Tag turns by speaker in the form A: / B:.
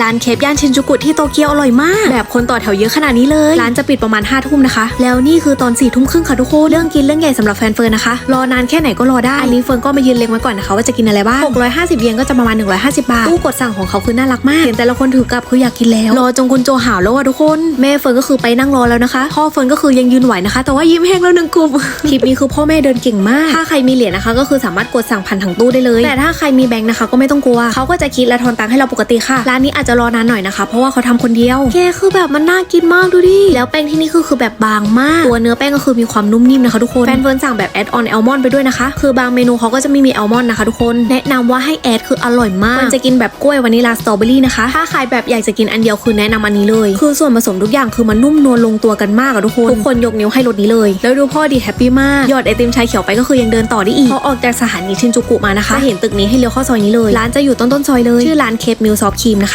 A: ร้านเคปย่านชินจูกุที่โตเกียวอร่อยมาก แบบคนต่อแถวเยอะขนาดนี้เลย ร้านจะปิดประมาณ5้าทุ่มนะคะ แล้วนี่คือตอน4ี่ทุ่มครึ่งค่ะทุกคนเรื่องกินเรื่องใหญ่สำหรับแฟนเฟิร์นนะคะ รอนานแค่ไหนก็รอได้อันนี้เฟิร์นก็มายืนเล็งไว้ก่อนนะคะว่าจะกินอะไรบ้าง 650 เยนก็จะประมาณ 150 บาทตู้กดสั่งของเขาคือน่ารักมากเห็นแต่ละคนถือกลับคืออยากกินแล้ว รอจงกุนโจหาวแล้วอะทุกคนแม่เฟิร์นก็คือไปนั่งรอแล้วนะคะพ่อเฟิร์นก็คือยังยืนไหวนะคะ แต่ว่ายิ้มแห้งแล้วหนึ่งกลุ่มคลิปนี้คือพ่อแม่เดินเก่งมาก ถ้าใครมีเหรียญนะคะ ก็คือสามารถกดสั่งผ่านทางตู้ได้เลย แต่ถ้าใครมีแบงค์นะคะก็ไม่ต้องกลัวเขาก็จะคิดและทอนตังค์ให้เราปกติค่ะร้านนี้อาจจะรอนานหน่อยนะคะ เพราะว่าเขาทำคนเดียวแกคือแบบมันน่ากินมากดูดิแล้วแป้งที่นี่คือคือแบบบางมาก ตัวเนื้อแป้งก็คือมีความนุ่มนิ่มนะคะทุกคนแฟนเฟิร์นสั่งแบบแอดออนแอลมอนไปด้วยนะคะ คือบางเมนูเขาก็จะไม่มีแอลมอนนะคะทุกคนแนะนำว่าให้แอดคืออร่อยมากมันจะกินแบบกล้วยวานิลาสตรอเบอรี่นะคะถ้าใครแบบอยากจะกินอันเดียวคือแนะนำอันนี้เลย คือส่วนผสมทุกอย่างคือมันนุ่มนวลลงตัวกันมากอะทุกคนทุกคนยกนิ้วให้รสนี้เลย แล้วดูพ่อดีแฮปปี้มากหยอดไอติมชาเขียวไปก็คือยังเดินต่อได้อีกพอออกจากสถานีชินจูกุมานะคะจะเห็นตึกนี้ให้เลี้ยวเข้าซอยนี้เลย ร้านจะอยู่ต้นต้นๆซอยเลย ชื่อร้านเคปมิลซอฟครีมนะคะ